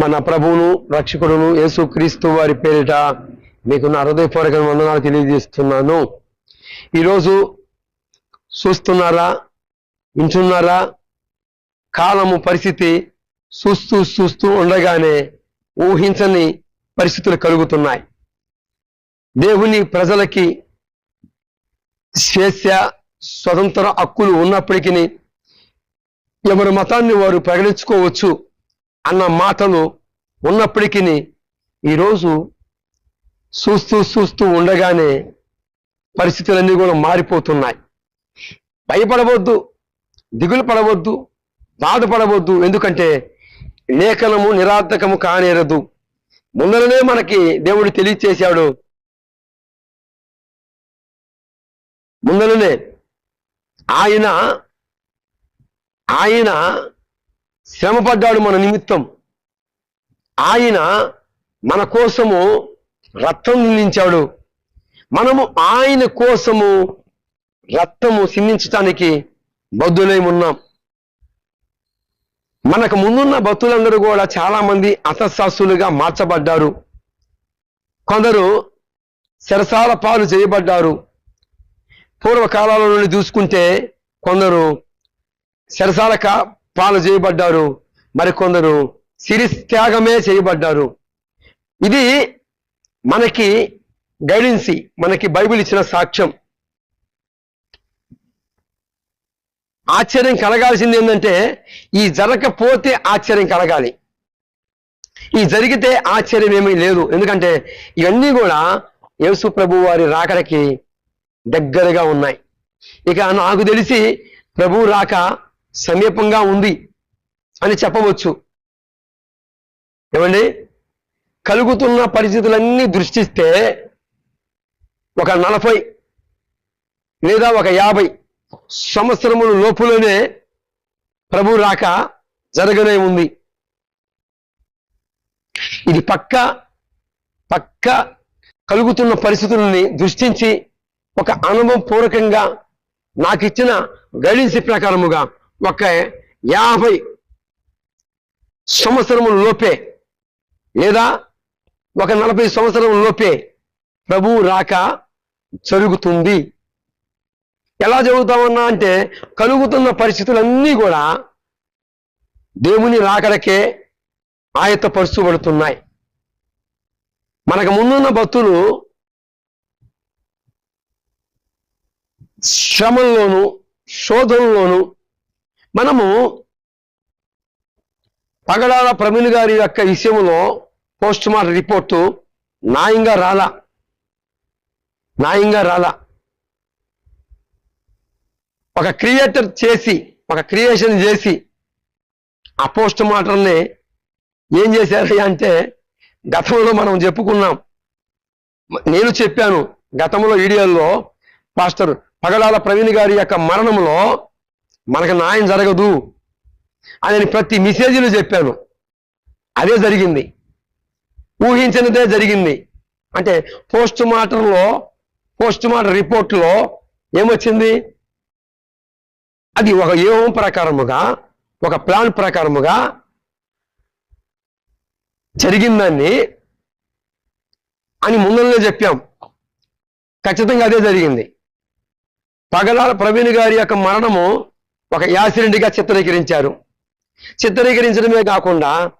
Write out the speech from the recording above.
మన ప్రభువును రక్షకుడును యేసు క్రీస్తు వారి పేరిట మీకు నా హృదయపూర్వక వందనాలు తెలియజేస్తున్నాను. ఈరోజు చూస్తున్నారా వింటున్నారా? కాలము పరిస్థితి చూస్తూ చూస్తూ ఉండగానే ఊహించని పరిస్థితులు కలుగుతున్నాయి. దేవుని ప్రజలకి స్వేచ్ఛ స్వతంత్ర హక్కులు ఉన్నప్పటికీ ఎవరి మతాన్ని వారు ప్రకటించుకోవచ్చు. అన్న మాటలు ఉన్నప్పటికీ ఈరోజు చూస్తూ చూస్తూ ఉండగానే పరిస్థితులన్నీ కూడా మారిపోతున్నాయి. భయపడవద్దు దిగులు పడవద్దు బాధపడవద్దు ఎందుకంటే లేఖనము నిరార్థకము కానేరదు. ముందరనే మనకి దేవుడు తెలియచేశాడు. ముందరనే ఆయన ఆయన శ్రమపడ్డాడు మన నిమిత్తం. ఆయన మన కోసము రక్తం నిందించాడు. మనము ఆయన కోసము రక్తము సిందించటానికి బద్దులై ఉన్నాం. మనకు ముందున్న భక్తులందరూ కూడా చాలా మంది అసశాస్తులుగా మార్చబడ్డారు. కొందరు శరసాల పాలు చేయబడ్డారు. పూర్వకాలాల నుండి చూసుకుంటే కొందరు సరసాల పాలు చేయబడ్డారు. మరికొందరు సిరి త్యాగమే చేయబడ్డారు. ఇది మనకి గైడెన్సీ మనకి బైబిల్ ఇచ్చిన సాక్ష్యం. ఆశ్చర్యం కలగాల్సింది ఏంటంటే ఈ జరగకపోతే ఆశ్చర్యం కలగాలి. ఈ జరిగితే ఆశ్చర్యం ఏమీ లేదు. ఎందుకంటే ఇవన్నీ కూడా యేసు ప్రభు వారి రాకడకి దగ్గరగా ఉన్నాయి. ఇక నాకు తెలిసి ప్రభు రాక సమీపంగా ఉంది అని చెప్పవచ్చు. ఏమండి? కలుగుతున్న పరిస్థితులన్నీ దృష్టిస్తే ఒక నలభై లేదా ఒక యాభై సంవత్సరముల లోపులోనే ప్రభు రాక జరగనే ఉంది. ఇది పక్క పక్క కలుగుతున్న పరిస్థితులని దృష్టించి ఒక అనుభవపూర్వకంగా నాకు ఇచ్చిన గైడెన్స్ ప్రకారముగా ఒక యాభై సంవత్సరముల లోపే లేదా ఒక నలభై సంవత్సరం లోపే ప్రభు రాక జరుగుతుంది. ఎలా జరుగుతామన్నా అంటే కలుగుతున్న పరిస్థితులన్నీ కూడా దేవుని రాకడకే ఆయత్తపరుచబడుతున్నాయి. మనకు ముందున్న భక్తులు శ్రమంలోను శోధనలోను మనము పగడాల ప్రవీణ్ గారి యొక్క విషయంలో పోస్ట్ మార్టం రిపోర్టు న్యాయంగా రాలా. న్యాయంగా రాలా. ఒక క్రియేటర్ చేసి ఒక క్రియేషన్ చేసి ఆ పోస్ట్ మార్టంని ఏం చేశారు అంటే గతంలో మనం చెప్పుకున్నాం. నేను చెప్పాను గతంలో వీడియోల్లో పాస్టర్ పగడాల ప్రవీణ్ గారి యొక్క మరణంలో మనకు న్యాయం జరగదు అని నేను ప్రతి మెసేజ్లు చెప్పాను. అదే జరిగింది. ఊహించినదే జరిగింది. అంటే పోస్ట్ మార్టంలో పోస్ట్ మార్టం రిపోర్ట్లో ఏమొచ్చింది? అది ఒక వ్యూహం ప్రకారముగా ఒక ప్లాన్ ప్రకారముగా జరిగిందని అని ముందరనే చెప్పాం. ఖచ్చితంగా అదే జరిగింది. పగలాల ప్రవీణ్ గారి యొక్క మరణము ఒక యాసిడెంట్గా చిత్రీకరించారు. చిత్రీకరించడమే కాకుండా